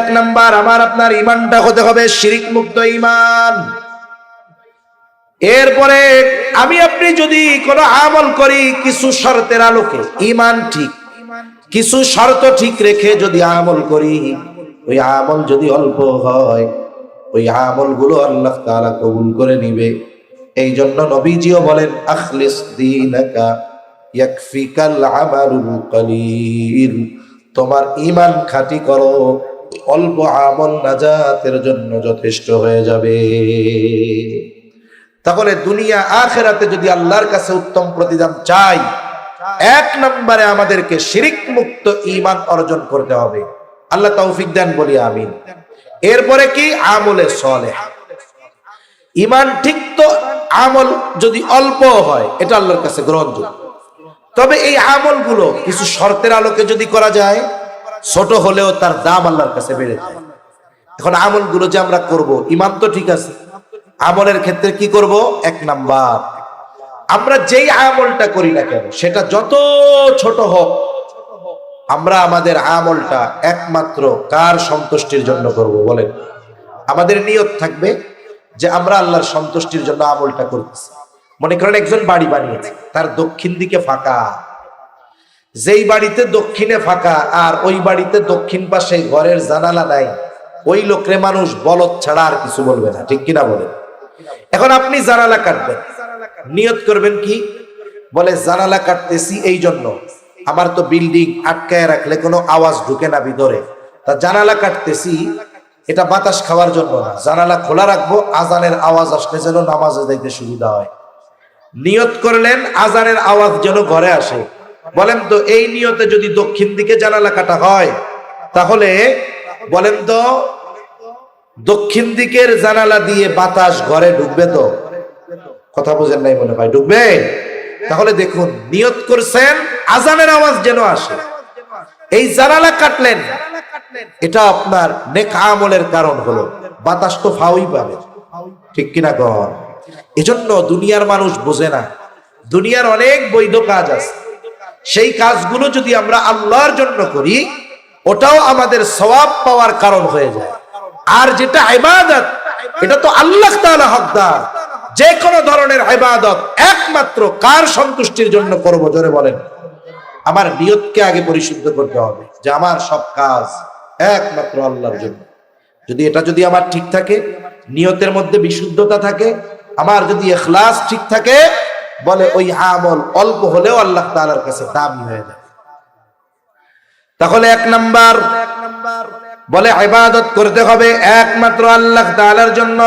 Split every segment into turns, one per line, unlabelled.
এক নাম্বার, আমার আপনার ইমানটা হতে হবে শিরিক মুক্ত ইমান এরপরে আমি আপনি যদি কোনো আমল করি, কিছু শর্তের আলোকে ইমান ঠিক। কিছু শর্ত ঠিক রেখে যদি আমল করি, ওই আমল যদি অল্প হয়, ওই আমলগুলো আল্লাহ তাআলা কবুল করে নিবে। এই জন্য নবীজিও বলেন, আখলিস দীনাকা ইয়াকফিকাল আমালুল কলিল। তোমার ইমান খাঁটি করো। অল্প আমল নাজাতের জন্য যথেষ্ট হয়ে যাবে। তাহলে দুনিয়া আখেরাতে যদি আল্লাহর কাছে উত্তম প্রতিদান চাই, এক নম্বরে আমাদেরকে শিরিক মুক্ত ইমান অর্জন করতে হবে। আল্লাহ তৌফিক দেন, বলি আমিন। এরপরে কি? আমলে সলে ইমান ঠিক তো, আমল যদি অল্প হয়, এটা আল্লাহর কাছে গ্রহণযোগ্য। তবে এই আমলগুলো কিছু শর্তের আলোকে যদি করা যায় ছোট হলেও তার দাম আল্লাহর কাছে বেড়ে যায়। এখন আমলগুলো যে আমরা করব, ইমান তো ঠিক আছে। আমলের ক্ষেত্রে কি করব? এক নাম্বার, আমরা যেই আমলটা করি না কেন, সেটা যত ছোট হোক, আমরা আমাদের আমলটা একমাত্র কার সন্তুষ্টির জন্য করব বলেন। আমাদের নিয়ত থাকবে যে আমরা আল্লাহর সন্তুষ্টির জন্য আমলটা করতেছি। মনে করেন একজন বাড়ি বানিয়েছে, তার দক্ষিণ দিকে ফাঁকা। যেই বাড়িতে দক্ষিণে ফাঁকা আর ওই বাড়িতে দক্ষিণ পাশে ঘরের জানালা নাই, ওই লোকরে মানুষ বলদ ছাড়া আর কিছু বলবে না, ঠিক কিনা বলে এখন আপনি জানালা কাটবেন। নিয়ত করবেন কি? বলে, জানালা কাটতেছি এই জন্য। আমার তো বিল্ডিং আটকায় রাখলে কোনো আওয়াজ ঢুকে না ভিতরে। তা জানালা কাটতেছি, এটা বাতাস খাওয়ার জন্য না। জানালা খোলা রাখব, আজানের আওয়াজ আসলে যেন নামাজে যাইতে সুবিধা হয়। নিয়ত করলেন, আজানের আওয়াজ যেন ঘরে আসে। বলেন তো, এই নিয়তে যদি দক্ষিণ দিকে জানালা কাটা হয়, তাহলে বলেন তো, দক্ষিণ দিকের জানালা দিয়ে বাতাস ঘরে ঢুকবে তো? কথা বোঝেন নাই মনে হয়, ঢুকবে? তাহলে দেখুন, নিয়ত করছেন, আজানের আওয়াজ যেন আসে। এই জানালা কাটলেন, এটা আপনার নেক আমলের কারণ হলো, বাতাস তো ফাউই পাবে। ঠিক কিনা কর এজন্য দুনিয়ার মানুষ বোঝে না, দুনিয়ার অনেক বৈধ কাজ আছে। সেই কাজগুলো যদি আমরা আল্লাহর জন্য করি, ওটাও আমাদের সবাব পাওয়ার কারণ হয়ে যায়। আর যেটা ইবাদত, এটা তো আল্লাহ তাআলা হকদার। যে কোনো ধরনের ইবাদত একমাত্র কার সন্তুষ্টির জন্য করব, জোরে বলেন। আমার নিয়তকে আগে পরিশুদ্ধ করতে হবে, যে আমার সব কাজ একমাত্র আল্লাহর জন্য। যদি এটা যদি আমার ঠিক থাকে, নিয়তের মধ্যে বিশুদ্ধতা থাকে, আমার যদি এখলাস ঠিক থাকে বলে, ওই আমল অল্প হলেও আল্লাহ তাআলার কাছে দামি হয়ে যাবে তাহলে এক নাম্বার বলে, ইবাদত করতে হবে একমাত্র আল্লাহ তাআলার জন্য।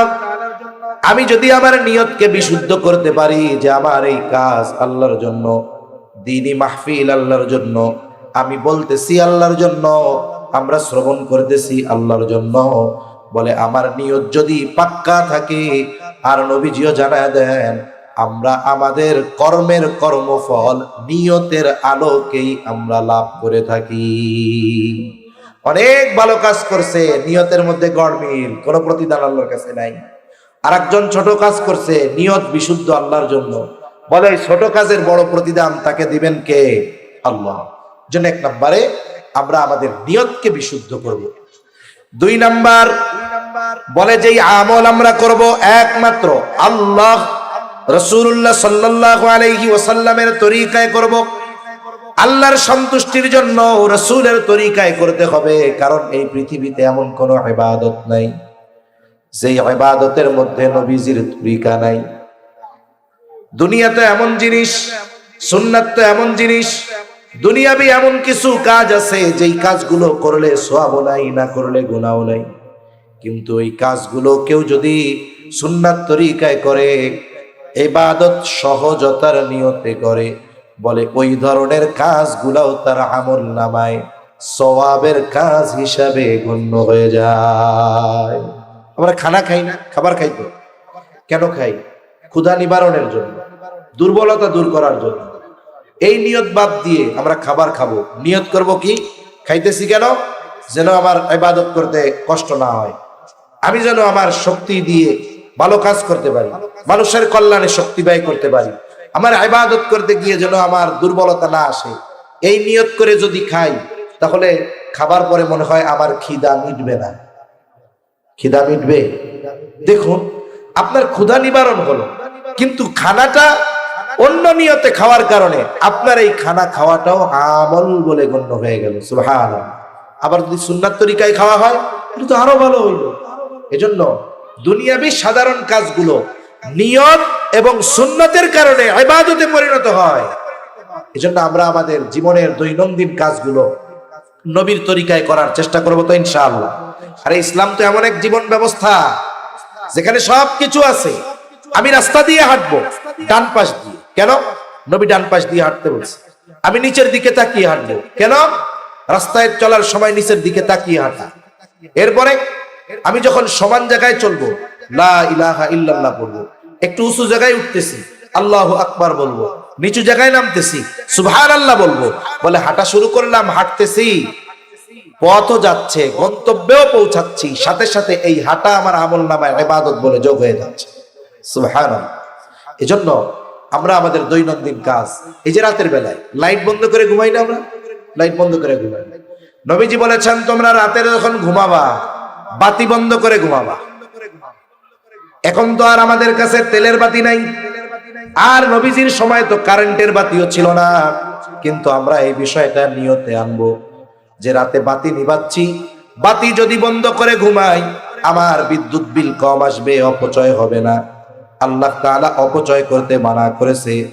আমি যদি আমার নিয়তকে বিশুদ্ধ করতে পারি যে আমার এই কাজ আল্লাহর জন্য দিনী মাহফিল আল্লাহর জন্য, আমি বলতেছি আল্লাহর জন্য, আমরা শ্রবণ করতেছি আল্লাহর জন্য, বলে, আমার নিয়ত যদি পাক্কা থাকে, আর নবীজিও জানায় দেন আমরা আমাদের কর্মের কর্মফল নিয়তের আলোকেই আমরা লাভ করে থাকি। অনেক ভালো কাজ করছে, নিয়তের মধ্যে গড়মিল কোনো প্রতিদান আল্লাহর কাছে নাই। আর একজন ছোট কাজ করছে, নিয়ত বিশুদ্ধ আল্লাহর জন্য। বলে, ছোট কাজের বড় প্রতিদান তাকে দিবেন কে? আল্লাহ। জন্য এক নম্বরে আমরা আমাদের নিয়তকে বিশুদ্ধ করব। দুই নাম্বার, বলে যে আমল আমরা করব একমাত্র আল্লাহ রসুল্লাহ সাল্লাহ আলাইহি ওসাল্লামের তরিকায় করব। আল্লাহর সন্তুষ্টির জন্য রসুলের তরিকায় করতে হবে, কারণ এই পৃথিবীতে এমন কোনো ইবাদত নাই, যেই ইবাদতের মধ্যে নবীজির তরিকা নাই। দুনিয়া তো এমন জিনিস, সুন্নাত তো এমন জিনিস, দুনিয়াবি এমন কিছু কাজ আছে, যেই কাজগুলো করলে সোয়াবও নাই, না করলে গুণাও নাই। কিন্তু এই কাজগুলো কেউ যদি সুন্নাত তরিকায় করে এবাদত সহজতার নিয়তে করে। বলে, ওই ধরনের কাজগুলাও তার আমল নামায়, সওয়াবের কাজ হিসাবে গণ্য হয়ে যায়। আমরা খানা খাই না, খাবার খাই তো। কেন খাই? ক্ষুধা নিবারণের জন্য, দুর্বলতা দূর করার জন্য। এই নিয়ত বাদ দিয়ে আমরা খাবার খাব। নিয়ত করব কি? খাইতেছি কেন? যেন আমার ইবাদত করতে কষ্ট না হয়। আমি যেন আমার শক্তি দিয়ে ভালো কাজ করতে পারি, মানুষের কল্যাণে শক্তি ব্যয় করতে পারি। আমার ইবাদত করতে গিয়ে যেন আমার দুর্বলতা না আসে। এই নিয়ত করে যদি খাই, তাহলে খাবার পরে মনে হয় আমার খিদা মিটবে না। খিদা মিটবে? দেখুন, আপনার ক্ষুধা নিবারণ হলো। কিন্তু খানাটা অন্য নিয়তে খাওয়ার কারণে আপনার এই খানা খাওয়াটাও আমল বলে গণ্য হয়ে গেল। সুহান আবার যদি সুন্নার তরিকায় খাওয়া হয় এটা তো আরও ভালো হইল। এজন্য দুনিয়াবি সাধারণ কাজগুলো নিয়ত এবং সুন্নতের কারণে ইবাদতে পরিণত হয়। এজন্য আমরা আমাদের জীবনের দৈনন্দিন কাজগুলো নবীর তরিকায় করার চেষ্টা করব তো ইনশাআল্লাহ। আরে ইসলাম তো এমন এক জীবন ব্যবস্থা যেখানে সব কিছু আছে। আমি রাস্তা দিয়ে হাঁটবো, ডান পাশ দিয়ে। কেন? নবী ডান পাশ দিয়ে হাঁটতে বলছে। আমি নিচের দিকে তাকিয়ে হাঁটবো। কেন? রাস্তায় চলার সময় নিচের দিকে তাকিয়ে হাঁটা। এরপরে আমি যখন সমান জায়গায় চলবো, লা বলব, একটু উঁচু জায়গায় উঠতেছি, আল্লাহ আকবার বলব, নিচু জায়গায় নামতেছি সুবহান আল্লাহ বলব, বলে হাঁটা শুরু করলাম, হাঁটতেছি, পথও যাচ্ছে, গন্তব্যেও পৌঁছাচ্ছি, সাথে সাথে এই হাঁটা আমার আমল নামায় ইবাদত বলে যোগ হয়ে যাচ্ছে। সুবহান এজন্য আমরা আমাদের দৈনন্দিন কাজ, এই যে রাতের বেলায়, লাইট বন্ধ করে ঘুমাই না আমরা? লাইট বন্ধ করে ঘুমাই। নবীজি বলেছেন, তোমরা রাতের যখন ঘুমাবা বাতি বন্ধ করে ঘুমাবা। এখন তো আর আমাদের কাছে তেলের বাতি নাই। আর নবীজির সময় তো কারেন্টের বাতিও ছিল না। কিন্তু আমরা এই বিষয়টা নিয়তে আনব। যে রাতে বাতি নিবাচ্ছি, বাতি যদি বন্ধ করে ঘুমাই, আমার বিদ্যুৎ বিল কম আসবে, অপচয় হবে না। আল্লাহ তাআলা অপচয় করতে মানা করেছে।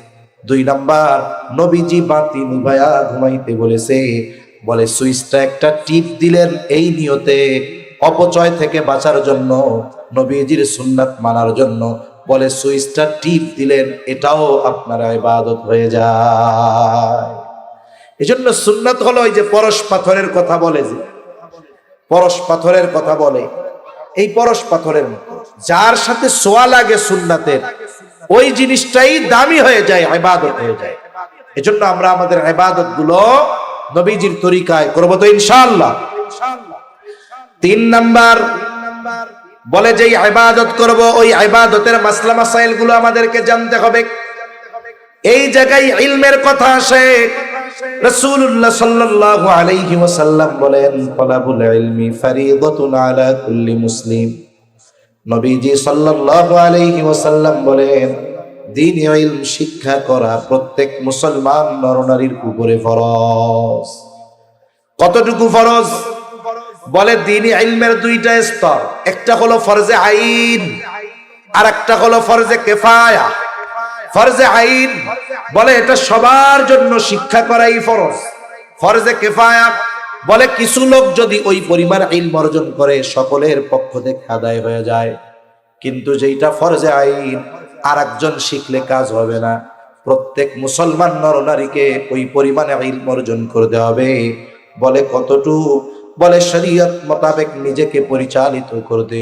দুই নাম্বার, নবীজি বাতি নিভায়া ঘুমাইতে বলেছে। বলে, সুইচটা একটা টিপ দিলেন এই নিয়তে। অপচয় থেকে বাঁচার জন্য, নবীজির সুন্নাত মানার জন্য বলে সুইচটা টিপ দিলেন, এটাও আপনারা ইবাদত হয়ে যায়। এজন্য সুন্নাত হলো ওই যে পরশ পাথরের কথা বলে যে, পরশ পাথরের কথা বলে। এই পরশ পাথরের মতো, যার সাথে সোয়া লাগে সুন্নাতের, ওই জিনিসটাই দামি হয়ে যায়, ইবাদত হয়ে যায়। এজন্য আমরা আমাদের ইবাদতগুলো নবীজির তরিকায় করব তো ইনশাআল্লাহ। তিন নাম্বার, বলে যে ইবাদত করব, ওই ইবাদতের মাসলা মাসাইলগুলো আমাদেরকে জানতে হবে। এই জায়গায় ইলমের কথা আসে। বলেন মুসলিম। নবীজি বলেন, দিন শিক্ষা করা প্রত্যেক মুসলমান নরনারীর ফরজ। কতটুকু ফরজ? বলে দিনই ইলমের দুইটা স্তর। একটা হলো ফরজে আইন আর একটা হলো ফরজে কেফায়া। ফরজে আইন বলে এটা সবার জন্য শিক্ষা করাই ফরজ। ফরজে কেফায়া বলে কিছু লোক যদি ওই পরিমাণ আইন অর্জন করে, সকলের পক্ষ থেকে আদায় হয়ে যায়। কিন্তু যেইটা ফরজে আইন আর একজন শিখলে কাজ হবে না। প্রত্যেক মুসলমান নর নরনারীকে ওই পরিমাণে আইন অর্জন করতে হবে। বলে কতটুকু বলে শরীয়ত মোতাবেক নিজেকে পরিচালিত করতে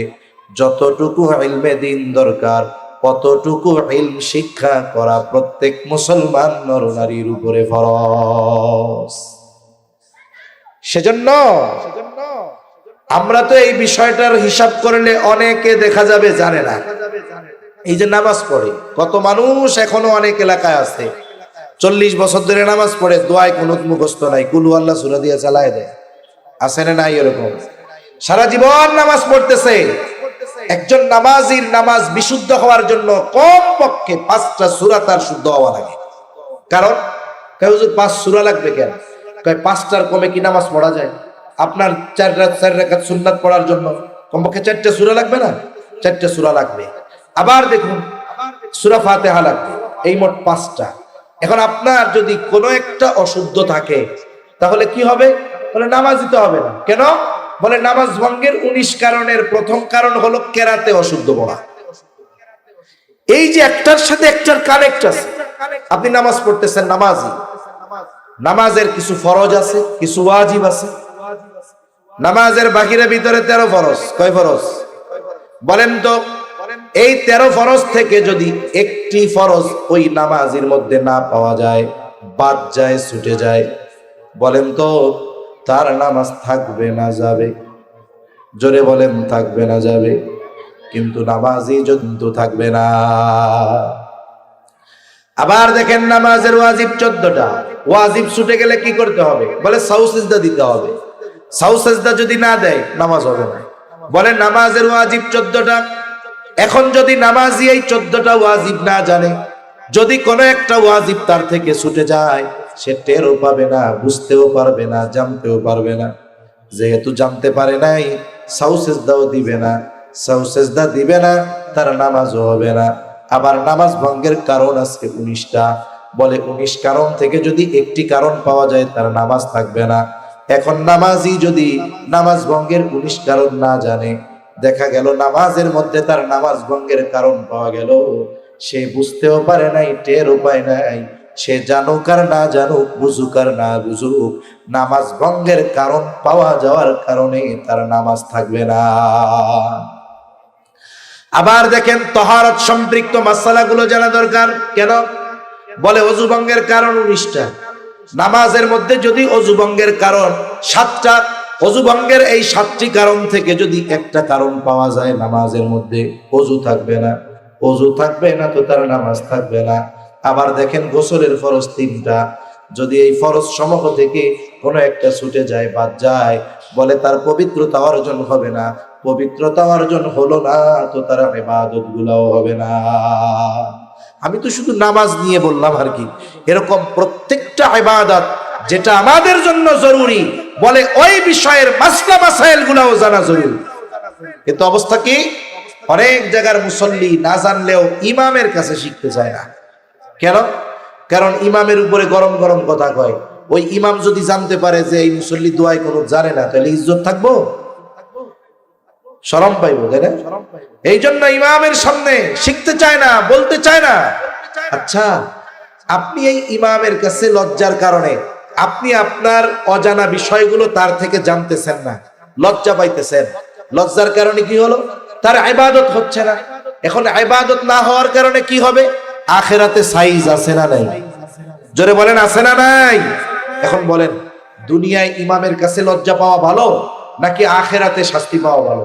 যতটুকু ইলমে দিন দরকার কতটুকু ইলম শিক্ষা করা প্রত্যেক মুসলমান নরনারীর উপরে ফরজ। সেজন্য আমরা তো এই বিষয়টার হিসাব করলে অনেকে দেখা যাবে জানে না। এই যে নামাজ পড়ে, কত মানুষ এখনও অনেক এলাকায় আছে। চল্লিশ বছর ধরে নামাজ পড়ে, দোয়ায় কোনো মুখস্থ নাই। কুলু আল্লাহ সুরা দিয়ে চালায় দেয়। আছে না নাই এরকম? সারা জীবন নামাজ পড়তেছে। একজন নামাজির নামাজ বিশুদ্ধ হওয়ার জন্য কম পক্ষে পাঁচটা সুরা তার শুদ্ধ হওয়া লাগে। কারণ পাঁচ সুরা লাগবে কেন? পাঁচটার কমে কি নামাজ পড়া যায়? আপনার চার রাত, চার রেখাত সুন্নাত পড়ার জন্য কমপক্ষে চারটে সুরা লাগবে না? চারটে সুরা লাগবে। আবার দেখুন, সুরা ফাতেহা লাগবে। এই মোট পাঁচটা। এখন আপনার যদি কোনো একটা অশুদ্ধ থাকে, তাহলে কি হবে? বলে, নামাজ দিতে হবে না। কেন? বলে, নামাজ ভঙ্গের উনিশ কারণের প্রথম কারণ হলো কেরাতে অশুদ্ধ পড়া। এই যে একটার সাথে একটার কানেক্ট আছে। আপনি নামাজ পড়তেছেন নামাজি। নামাজের কিছু ফরজ আছে, কিছু ওয়াজিব আছে। নামাজের বাকিরে ভিতরে তেরো ফরজ। কয় ফরজ? বলেন তো, এই তেরো ফরজ থেকে যদি একটি ফরজ ওই নামাজের মধ্যে না পাওয়া যায়, বাদ যায়, ছুটে যায়, বলেন তো তার নামাজ থাকবে না যাবে। জোরে বলেন, থাকবে না যাবে। কিন্তু নামাজই কিন্তু থাকবে না। আবার দেখেন নামাজের ওয়াজিব চোদ্দটা। ওয়াজিব ছুটে গেলে কি করতে হবে? বলে সাউসিজদা দিতে হবে। সাউসেজদা যদি না দেয়, নামাজ হবে না। বলে নামাজের ওয়াজিব চোদ্দটা। এখন যদি নামাজি এই চোদ্দটা ওয়াজিব না জানে, যদি কোনো একটা ওয়াজিব তার থেকে ছুটে যায় সে টেরও পাবে না, বুঝতেও পারবে না, জানতেও পারবে না। যেহেতু জানতে পারে নাই সাউসেজদাও দিবে না। সাউসেজদা দিবে না, তার নামাজও হবে না। আবার নামাজ ভঙ্গের কারণ আজকে উনিশটা। বলে উনিশ কারণ থেকে যদি একটি কারণ পাওয়া যায়, তার নামাজ থাকবে না। এখন নামাজি যদি নামাজ ভঙ্গের উনিশ কারণ না জানে, দেখা গেল নামাজের মধ্যে তার নামাজ ভঙ্গের কারণ পাওয়া গেল। সে বুঝতেও পারে নাই টের উপায় নাই। সে জানুক আর না জানুক, বুঝুক আর না বুঝুক, নামাজ ভঙ্গের কারণ পাওয়া যাওয়ার কারণে তার নামাজ থাকবে না। আবার দেখেন তহারত সম্পৃক্ত মাসালাগুলো জানা দরকার। কেন? বলে অজু ভঙ্গের কারণ উনিশটা। নামাজের মধ্যে যদি অজু ভঙ্গের কারণ সাতটা, অজু ভঙ্গের এই সাতটি কারণ থেকে যদি একটা কারণ পাওয়া যায় নামাজের মধ্যে, অজু থাকবে না। অজু থাকবে না তো তার নামাজ থাকবে না। আবার দেখেন গোসলের ফরজ তিনটা। যদি এই ফরজ সমূহ থেকে কোনো একটা ছুটে যায় বাদ যায়, বলে তার পবিত্রতা অর্জন হবে না। পবিত্রতা অর্জন হলো না, তো তার ইবাদত গুলাও হবে না। আমি তো শুধু নামাজ নিয়ে বললাম আর কি। এরকম প্রত্যেকটা ইবাদত যেটা আমাদের জন্য জরুরি, বলে ওই বিষয়ের মাসলা মাসাইল গুলাও জানা জরুরি। কিন্তু অবস্থা কি? অনেক জায়গার মুসল্লি না জানলেও ইমামের কাছে শিখতে চায় না। কেন? কারণ ইমামের উপরে গরম গরম কথা কয়। ওই ইমাম যদি জানতে পারে যে এই মুসল্লি দোয়াই কোনো জানে না, তাহলে ইজ্জত থাকব? সরম পাইবো, তাই না? এই জন্য ইমামের সামনে শিখতে চায় না, বলতে চায় না। আচ্ছা আপনি এই ইমামের কাছে লজ্জার কারণে আপনি আপনার অজানা বিষয়গুলো তার থেকে জানতেছেন না, লজ্জা পাইতেছেন। লজ্জার কারণে কি হলো? তার ইবাদত হচ্ছে না। এখন ইবাদত না হওয়ার কারণে কি হবে? আখেরাতে সাইজ আছে না নাই? জোরে বলেন, আছে না নাই? এখন বলেন, দুনিয়ায় ইমামের কাছে লজ্জা পাওয়া ভালো, নাকি আখেরাতে শাস্তি পাওয়া ভালো?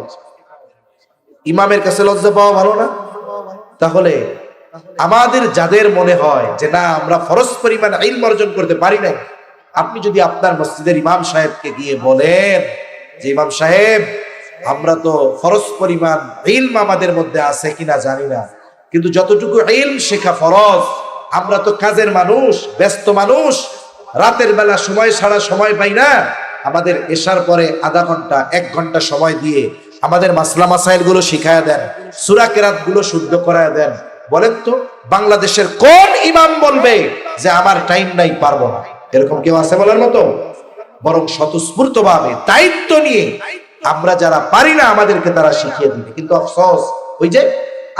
ইমামের কাছে লজ্জা পাওয়া ভালো না? তাহলে আমাদের যাদের মনে হয় যে না, আমরা ফরজ পরিমাণ ইলম অর্জন করতে পারি নাই, আপনি যদি আপনার মসজিদের ইমাম সাহেবকে গিয়ে বলেন যে, ইমাম সাহেব, আমরা তো ফরজ পরিমাণ ইলম আমাদের মধ্যে আছে কিনা জানি না। কিন্তু যতটুকু ইলম শেখা ফরজ, আমরা তো কাজের মানুষ, ব্যস্ত মানুষ, রাতের বেলা সময় ছাড়া সময় পাই না। আমাদের এশার পরে আধা ঘণ্টা, এক ঘণ্টা সময় দিয়ে আমাদের মাসলা মাসাইলগুলো শিখায় দেন, সুরা কেরাতগুলো শুদ্ধ করায় দেন। বলেন তো, বাংলাদেশের কোন ইমাম বলবে যে আমার টাইম নাই, পারব না? এরকম কেউ আছে বলার মতো? বরং স্বতঃস্ফূর্ত ভাবে দায়িত্ব নিয়ে আমরা যারা পারি না, আমাদেরকে তারা শিখিয়ে দিবে। কিন্তু আফসোস, ওই যে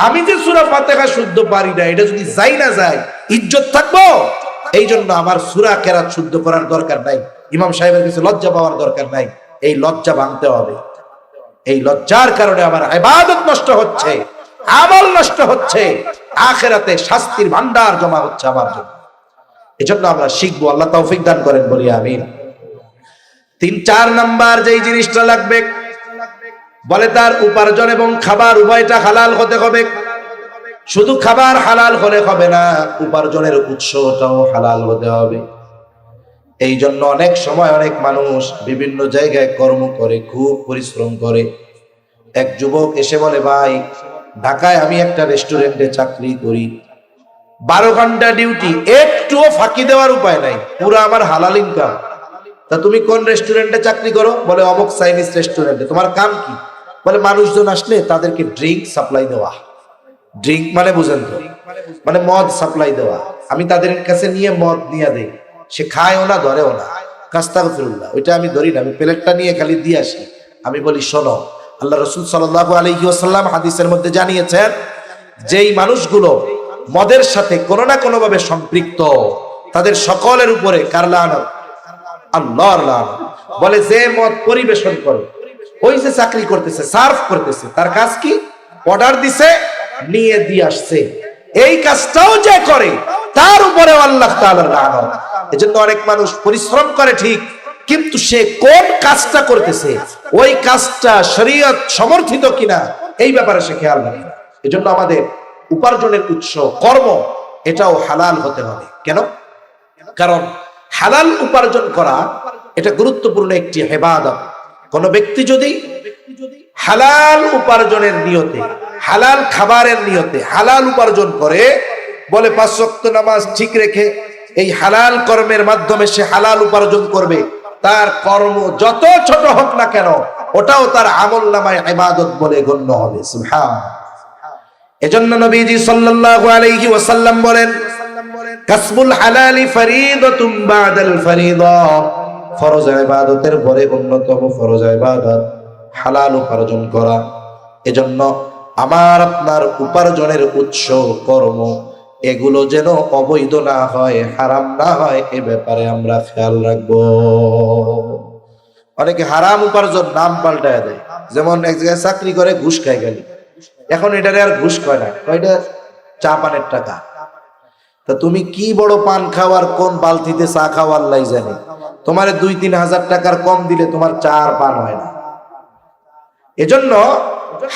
আমি যে সুরা ফাতেহা শুদ্ধ পারি না, এটা যদি যাই না যায়, ইজ্জত থাকব? এই জন্য আমার সুরা কেরাত শুদ্ধ করার দরকার নাই। ইমাম সাহেবের কাছে লজ্জা পাওয়ার দরকার নাই। এই লজ্জা ভাঙতে হবে। এই লজ্জার কারণে আমার ইবাদত নষ্ট হচ্ছে, আমল নষ্ট হচ্ছে, আখেরাতে শাস্তির ভান্ডার জমা হচ্ছে আমার জন্য। এজন্য আমরা শিখব, আল্লাহ তৌফিক দান করেন, বলি আমিন। তিন, চার নাম্বার যেই জিনিসটা লাগবে বলে তার উপার্জন এবং খাবার উভয়টা হালাল হতে হবে। শুধু খাবার হালাল হলে হবে না, উপার্জনের উৎসটাও হালাল হতে হবে। এই জন্য অনেক সময় অনেক মানুষ বিভিন্ন জায়গায় কর্ম করে, খুব পরিশ্রম করে। এক যুবক এসে বলে, ভাই, ঢাকায় আমি একটা রেস্টুরেন্টে চাকরি করি। বারো ঘণ্টা ডিউটি, একটুও ফাঁকি দেওয়ার উপায় নাই। পুরো আমার হালাল ইনকাম তা তুমি কোন রেস্টুরেন্টে চাকরি করো? বলে, অমুক চাইনিজ রেস্টুরেন্টে। তোমার কাম কি? বলে মানুষজন আসলে তাদেরকে ড্রিঙ্ক সাপ্লাই দেওয়া। ড্রিঙ্ক মানে বুঝেন তো? মানে মদ সাপ্লাই দেওয়া। আমি তাদের কাছে নিয়ে মদ নিয়ে দেই। সে খায়ও না, ধরেও না। কাস্তাগ ফিরুল্লাহ ওইটা আমি ধরি না। আমি প্লেটটা নিয়ে খালি দিয়ে আসি। আমি বলি, শোনো, আল্লাহ রসুল সাল্লাহ আলহি আসাল্লাম হাদিসের মধ্যে জানিয়েছেন, যেই মানুষগুলো মদের সাথে কোনো না কোনো ভাবে সম্পৃক্ত, তাদের সকলের উপরে কারলানত আল্লাহর লানত। বলে, যে মদ পরিবেশন করে ওই যে চাকরি করতেছে, সার্ভ করতেছে, তার কাজ কি? অর্ডার দিছে, নিয়ে দিয়ে আসছে। এই কাজটাও যে করে, তার উপরে আল্লাহ এজন্য অনেক মানুষ পরিশ্রম করে ঠিক, কিন্তু সে কোন কাজটা করতেছে, ওই কাজটা শরীয়ত সমর্থিত কিনা, এই ব্যাপারে সে খেয়াল রাখে। এজন্য আমাদের উপার্জনের উৎস, কর্ম, এটাও হালাল হতে হবে। কেন? কারণ হালাল উপার্জন করা, এটা গুরুত্বপূর্ণ একটি হেবাদত কোন ব্যক্তি যদি হালাল উপার্জনের নিয়তে, হালাল খাবারের নিয়তে হালাল উপার্জন করে, বলে পাঁচ নামাজ ঠিক রেখে এই হালাল কর্মের মাধ্যমে সে হালাল উপার্জন করবে, তার কর্ম যত ছোট হোক না কেন, ওটাও তার আমল নামায় ইবাদত বলে গণ্য হবে। সুবহান এজন্য নবীজি সাল্লাল্লাহু আলাইহি ওয়াসাল্লাম বলেন, কাসবুল হালালি ফরিদাতুম বাদাল ফরিদা। ফরজ ইবাদতের পরে অন্যতম ফরজ ইবাদত, হালাল উপার্জন করা। এজন্য আমার, আপনার উপার্জনের উৎস কর্ম, এগুলো যেন অবৈধ না হয়, হারাম না হয়, এ ব্যাপারে আমরা খেয়াল রাখব। অনেকে হারাম উপার্জন নাম পাল্টায় দেয়। যেমন এক জায়গায় চাকরি করে ঘুষ খায় গেলি এখন এটারে আর ঘুষ কয় না, কয়টা? চা পানের টাকা। তা তুমি কি বড় পান খাওয়ার কোন বালতিতে চা খাওয়ার লাই জানে। তোমার দুই তিন হাজার টাকার কম দিলে তোমার চা আর পান হয় না। এজন্য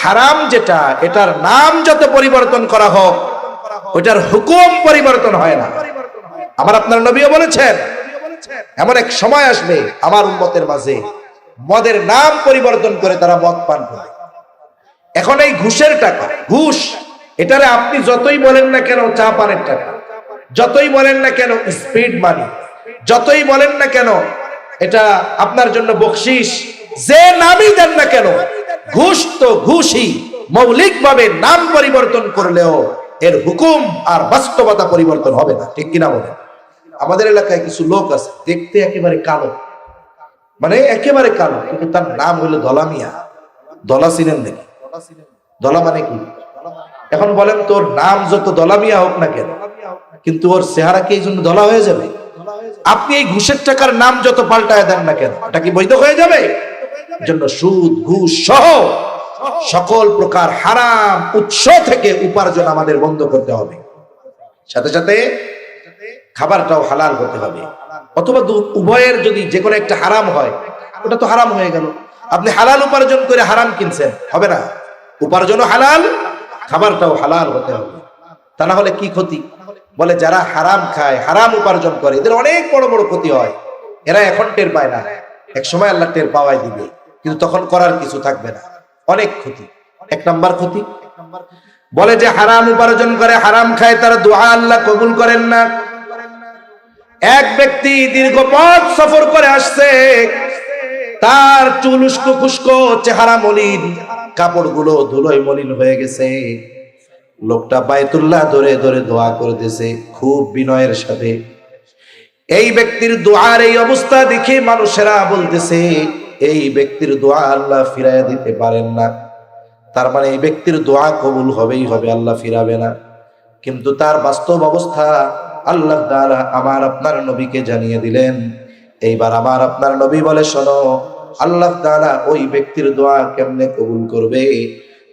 হারাম যেটা, এটার নাম যত পরিবর্তন করা হোক, ওইটার হুকুম পরিবর্তন হয় না। আমার আপনার নবীও বলেছেন, এমন এক সময় আসবে, আমার উম্মতের মাঝে মদের নাম পরিবর্তন করে তারা মদ পান করে। এখন এই ঘুষের টাকা, ঘুষ, এটারে আপনি যতই বলেন না কেন, চা পানের টাকা। যতই বলেন না কেন স্পিড মানি যতই বলেন না কেন, এটা আপনার জন্য বকশিস। যে নামই দেন না কেন, ঘুষ তো ঘুষই। মৌলিকভাবে নাম পরিবর্তন করলেও এর হুকুম আর বাস্তবতা পরিবর্তন হবে না। ঠিক কিনা বলেন? আমাদের এলাকায় কিছু লোক আছে, দেখতে একেবারে কালো। মানে একেবারে কালো, কিন্তু তার নাম হলো দলামিয়া দলা চিনেন দেখি দলা মানে কি? এখন বলেন তোর নাম যত দলামিয়া হোক না কেন কিন্তু ওর চেহারা কি এই জন্য দলা হয়ে যাবে? আপনি এই ঘুষের টাকার নাম যত পাল্টায় দেন না কেন? এটা কি বৈধ হয়ে যাবে? জন্য সুদ, ঘুষ সহ সকল প্রকার হারাম উৎস থেকে উপার্জন আমাদের বন্ধ করতে হবে। সাথে সাথে খাবারটাও হালাল করতে হবে। অথবা উভয়ের যদি যে কোনো একটা হারাম হয়, ওটা তো হারাম হয়ে গেল। আপনি হালাল উপার্জন করে হারাম কিনছেন, হবে না। উপার্জনও হালাল, খাবারটাও হালাল হতে হবে। তা না হলে কি ক্ষতি? বলে, যারা হারাম খায়, হারাম উপার্জন করে, এদের অনেক বড় বড় ক্ষতি হয়। এরা এখন টের পায় না। এক সময় আল্লাহ টের পাওয়াই দিবে। কিন্তু তখন করার কিছু থাকবে না। অনেক ক্ষতি। এক নাম্বার ক্ষতি? বলে যে, হারাম উপার্জন করে, হারাম খায়, তার দোয়া আল্লাহ কবুল করেন না। এক ব্যক্তি দীর্ঘ পথ সফর করে আসছে। তার চুল উস্কো খুস্কো চেহারা মলিন, কাপড়গুলো ধুলোয় মলিন হয়ে গেছে। লোকটা বায়তুল্লাহ ধরে ধরে দোয়া করতেছে, খুব বিনয়ের সাথে। এই ব্যক্তির দোয়ার এই অবস্থা দেখে মানুষেরা বলতেছে, এই ব্যক্তির দোয়া আল্লাহ ফিরাইয়া দিতে পারেন না। তার মানে এই ব্যক্তির দোয়া কবুল হবেই হবে, আল্লাহ ফিরাবে না। কিন্তু তার বাস্তব অবস্থা আল্লাহ তাআলা আমার আপনার নবীকে জানিয়ে দিলেন। এইবার আমার আপনার নবী বলে শোনো, আল্লাহ তাআলা ওই ব্যক্তির দোয়া কেমনে কবুল করবে?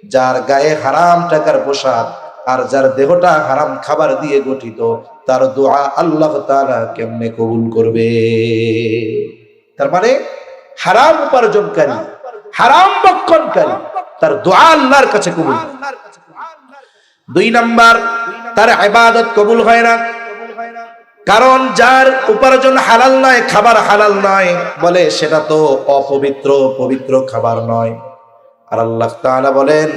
যার গায়ে হারাম টাকার পোশাক আর যার দেহটা হারাম খাবার দিয়ে গঠিত, তার দোয়া আল্লাহ তাআলা কেমনে কবুল করবে? তার মানে হারাম উপার্জনকারী, হারাম বক্ষণকারী, তার দোয়া আল্লাহর কাছে কবুল দুই নাম্বার, তার ইবাদত কবুল হয় না। কারণ যার উপার্জন হালাল নয়, খাবার হালাল নয়, বলে সেটা তো অপবিত্র, পবিত্র খাবার নয়। আর আল্লাহ তাআলা বলেন,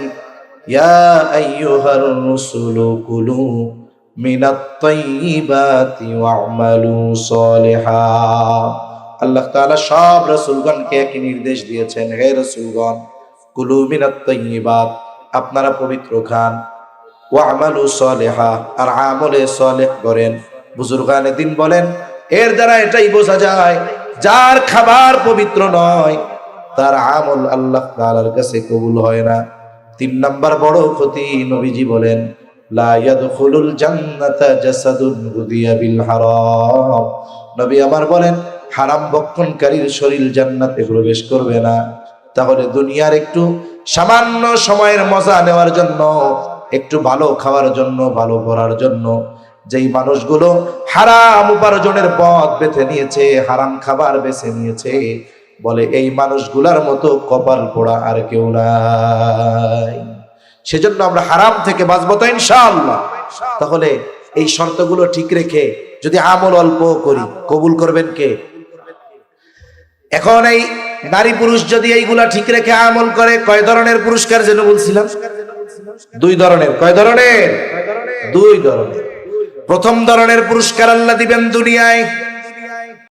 ইয়া আইয়ুহার রুসুলু কুলু মিনাত তাইয়্যিবাতি ওয়া'মালু সলিহা। আল্লাহ তাআলা সব রাসূলগণকে একই নির্দেশ দিয়েছেন, হে রাসূলগণ, কুলু মিনাত তাইয়্যিবাত আপনারা পবিত্র খান ওয়া'মালু সলিহা, আর আমলে সলেহ করেন। বুজুর্গানে দিন বলেন, এর দ্বারা এটাই বোঝা যায়, যার খাবার পবিত্র নয় তার আমল আল্লাহ তাআলার কাছে কবুল হয় না। তিন নাম্বার বড় ক্ষতি নবীজি বলেন বলেন শরীর প্রবেশ করবে না। তাহলে দুনিয়ার একটু সামান্য সময়ের নেওয়ার জন্য, একটু ভালো খাওয়ার জন্য, ভালো পড়ার জন্য, যেই মানুষগুলো হারাম উপার্জনের পথ বেছে নিয়েছে, হারাম খাবার বেছে নিয়েছে বলে, এই মানুষগুলার মতো কপাল পোড়া আর কেউ নাই। সেজন্য আমরা হারাম থেকে বাঁচবো তো ইনশাআল্লাহ। তাহলে এই শর্তগুলো ঠিক রেখে যদি আমল অল্প করি, কবুল করবেন কে? এখন এই নারী পুরুষ যদি এইগুলা ঠিক রেখে আমল করে, কয় ধরনের পুরস্কার যেন বলছিলাম? দুই ধরনের। কয় ধরনের? দুই ধরনের। প্রথম ধরনের পুরস্কার আল্লাহ দিবেন দুনিয়ায়।